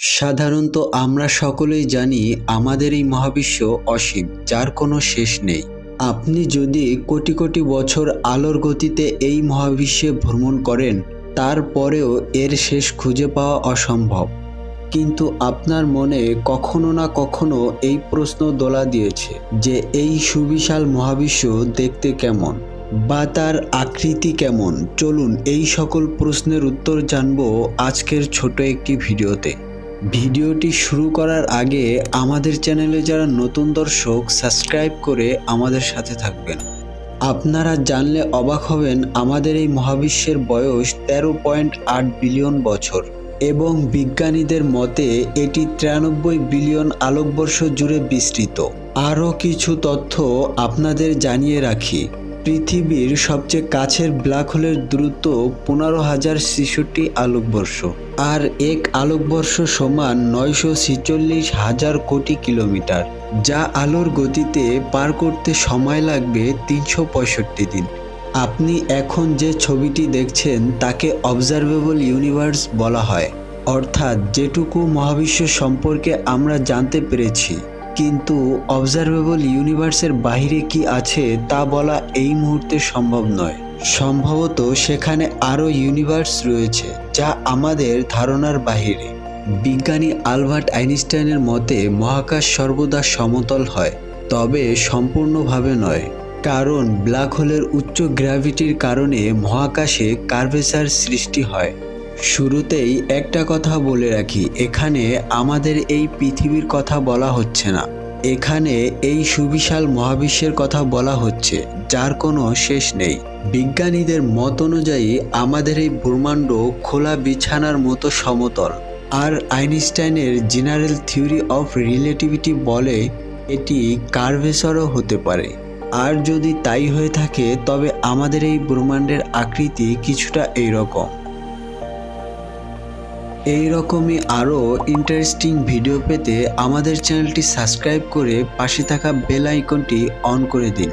সাধারণত আমরা সকলেই জানি আমাদের এই মহাবিশ্ব অসীম, যার কোনো শেষ নেই। আপনি যদি কোটি কোটি বছর আলোর গতিতে এই মহাবিশ্বে ভ্রমণ করেন, তারপরেও এর শেষ খুঁজে পাওয়া অসম্ভব। কিন্তু আপনার মনে কখনো না কখনো এই প্রশ্ন দোলা দিয়েছে যে এই সুবিশাল মহাবিশ্ব দেখতে কেমন বা তার আকৃতি কেমন। চলুন এই সকল প্রশ্নের উত্তর জানব আজকের ছোট একটি ভিডিওতে। ভিডিওটি শুরু করার আগে আমাদের চ্যানেলে যারা নতুন দর্শক, সাবস্ক্রাইব করে আমাদের সাথে থাকবেন। আপনারা জানলে অবাক হবেন আমাদের এই মহাবিশ্বের বয়স তেরো পয়েন্ট আট বিলিয়ন বছর এবং বিজ্ঞানীদের মতে এটি তিরানব্বই বিলিয়ন আলোকবর্ষ জুড়ে বিস্তৃত। আরও কিছু তথ্য আপনাদের জানিয়ে রাখি। পৃথিবীর সবচেয়ে কাছের ব্ল্যাক হোলের দূরত্ব পনেরো হাজার ছেষট্টি আলোকবর্ষ। আর এক আলোকবর্ষ সমান নয়শো ছেচল্লিশ হাজার কোটি কিলোমিটার, যা আলোর গতিতে পার করতে সময় লাগবে তিনশো পঁয়ষট্টি দিন। আপনি এখন যে ছবিটি দেখছেন, তাকে অবজারভেবল ইউনিভার্স বলা হয়। অর্থাৎ যেটুকু মহাবিশ্ব সম্পর্কে আমরা জানতে পেরেছি। কিন্তু অবজারভেবল ইউনিভার্সের বাইরে কি আছে তা বলা এই মুহূর্তে সম্ভব নয়। সম্ভবত সেখানে আরও ইউনিভার্স রয়েছে, যা আমাদের ধারণার বাহিরে। বিজ্ঞানী আলবার্ট আইনস্টাইনের মতে, মহাকাশ সর্বদা সমতল হয়, তবে সম্পূর্ণভাবে নয়। কারণ ব্ল্যাক হোলের উচ্চ গ্র্যাভিটির কারণে মহাকাশে কার্ভেচার সৃষ্টি হয়। শুরুতেই একটা কথা বলে রাখি, এখানে আমাদের এই পৃথিবীর কথা বলা হচ্ছে না। এখানে এই সুবিশাল মহাবিশ্বের কথা বলা হচ্ছে, যার কোনো শেষ নেই। বিজ্ঞানীদের মত অনুযায়ী আমাদের এই ব্রহ্মাণ্ড খোলা বিছানার মতো সমতল। আর আইনস্টাইনের জেনারেল থিওরি অফ রিলেটিভিটি বলে এটি কার্ভেসরও হতে পারে। আর যদি তাই হয়ে থাকে, তবে আমাদের এই ব্রহ্মাণ্ডের আকৃতি কিছুটা এইরকম। এই রকমই আরও ইন্টারেস্টিং ভিডিও পেতে আমাদের চ্যানেলটি সাবস্ক্রাইব করে পাশে থাকা বেল আইকনটি অন করে দিন।